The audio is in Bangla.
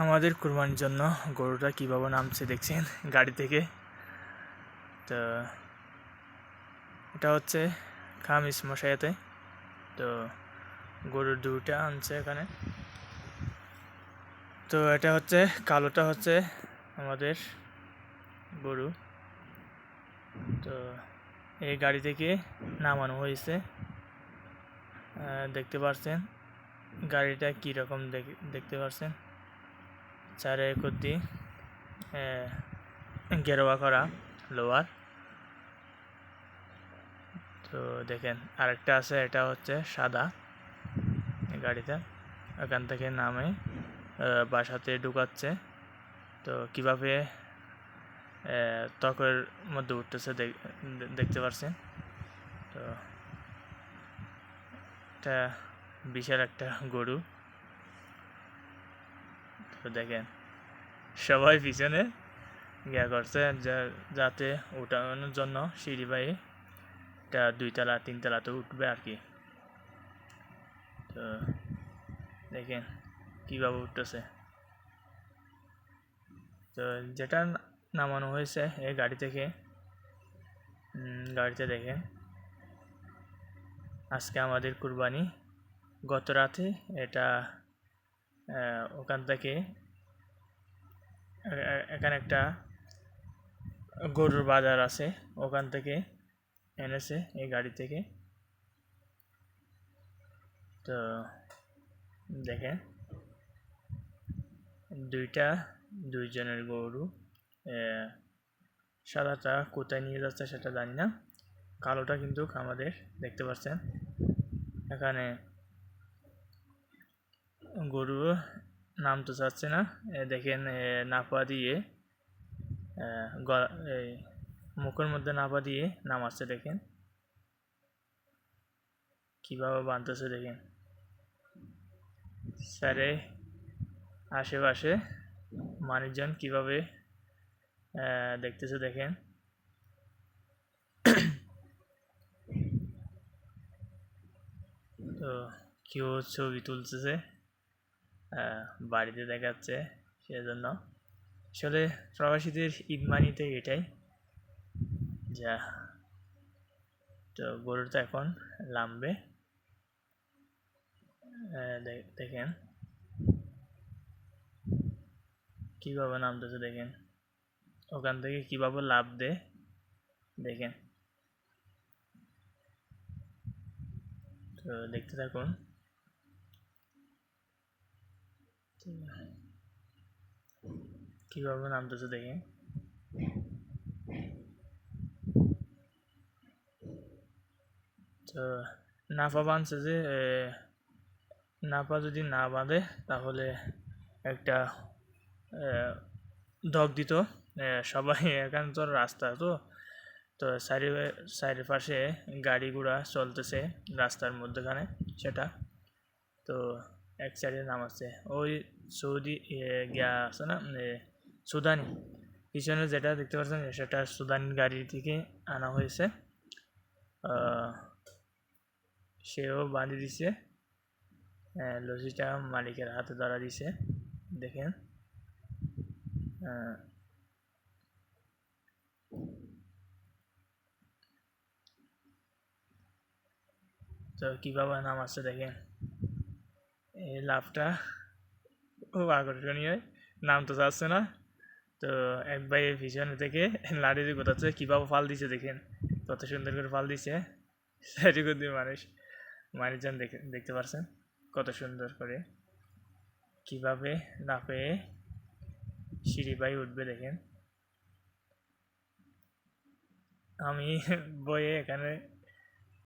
আমাদের কুরবানির জন্য গরুটা কীভাবে নামছে দেখছেন? গাড়ি থেকে। তো এটা হচ্ছে খামিস মশাইতে তো গরুর দুটা আনছে এখানে। তো এটা হচ্ছে, কালোটা হচ্ছে আমাদের গরু। তো এই গাড়ি থেকে নামানো হয়েছে। দেখতে পাচ্ছেন গাড়িটা কীরকম দেখতে পাচ্ছেন চারে কুদ্দি গেরোয়া করা, লোয়ার। তো দেখেন, আরেকটা আছে, এটা হচ্ছে সাদা গাড়িটা। এখান থেকে নামে বাসাতে ঢুকাচ্ছে। তো কীভাবে ত্বকের মধ্যে উঠতেছে দেখতে পারছেন? তো এটা বিশাল একটা গরু। তো দেখেন, সবাই পিছনে ইয়া করছে যাতে উঠানোর জন্য সিঁড়ি বাই এটা দুইতলা তিনতলাতে উঠবে আর কি। তো দেখেন কীভাবে উঠতেছে। তো যেটা নামানো হয়েছে এই গাড়ি থেকে গাড়িতে দেখেন, আজকে আমাদের কুরবানি। গত রাতে এটা ওখান থেকে এখানে একটা গরুর বাজার আছে। ওখান থেকে এনেছে এই গাড়ি থেকে। তো দেখেন, দুইটা, দুইজনের গরু সাদাটা কোথায় নিয়ে যাচ্ছে সেটা জানি না। কালোটা কিন্তু আমাদের দেখতে পাচ্ছেন। এখানে গরু নামতে চাচ্ছে না। দেখেন নাপা দিয়ে এই মুখের মধ্যে নাপা দিয়ে নামাচ্ছে দেখেন। কীভাবে বাঁধতেছে দেখেন। স্যারে, আশেপাশে মানুষজন কীভাবে দেখতেছে দেখেন। তো কেউ ছবি তুলতেছে। বাড়িতে দেখাচ্ছে সেজন্য। আসলে প্রবাসীদের ঈদ মানিতে এটাই। যা, তো গরুটা এখন লামবে। দেখেন। কীভাবে নামতেছে দেখেন। ওখান থেকে কীভাবে লাভ দে, দেখেন। তো দেখতে থাকুন তো কীভাবে নামতেছে দেখেন তো নাফা বাঁধছে যে নাফা যদি না বাঁধে তাহলে একটা দগ দিত। সবাই এখানে তো রাস্তা তো। তো চারি চারিপাশে গাড়ি ঘোড়া চলতেছে রাস্তার মধ্যেখানে সেটা। তো এক সাইডে নামাচ্ছে ওই সৌদি গিয়া আছে না সুদানি। পিছনে যেটা দেখতে পাচ্ছেন, সেটা সুদানি গাড়ি থেকে আনা হয়েছে। সেও বাঁধি দিছে। লজিটা মালিকের হাতে ধরা দিছে। দেখেন। তো কীভাবে নাম আসছে দেখেন। এই লাভটা খুব আকর্ষণীয়। নাম তো যাচ্ছে না। তো এক ভাই পিছনে থেকে লাড়ি দিয়ে কোথাচ্ছে কীভাবে ফাল দিছে দেখেন। কত সুন্দর করে ফাল দিছে। সারিগুদ্দি মানুষ। মানুষজন দেখে, দেখতে পারছেন? কত সুন্দর করে। কীভাবে পেয়ে সিঁড়ি বাই উঠবে দেখেন। আমি বইয়ে এখানে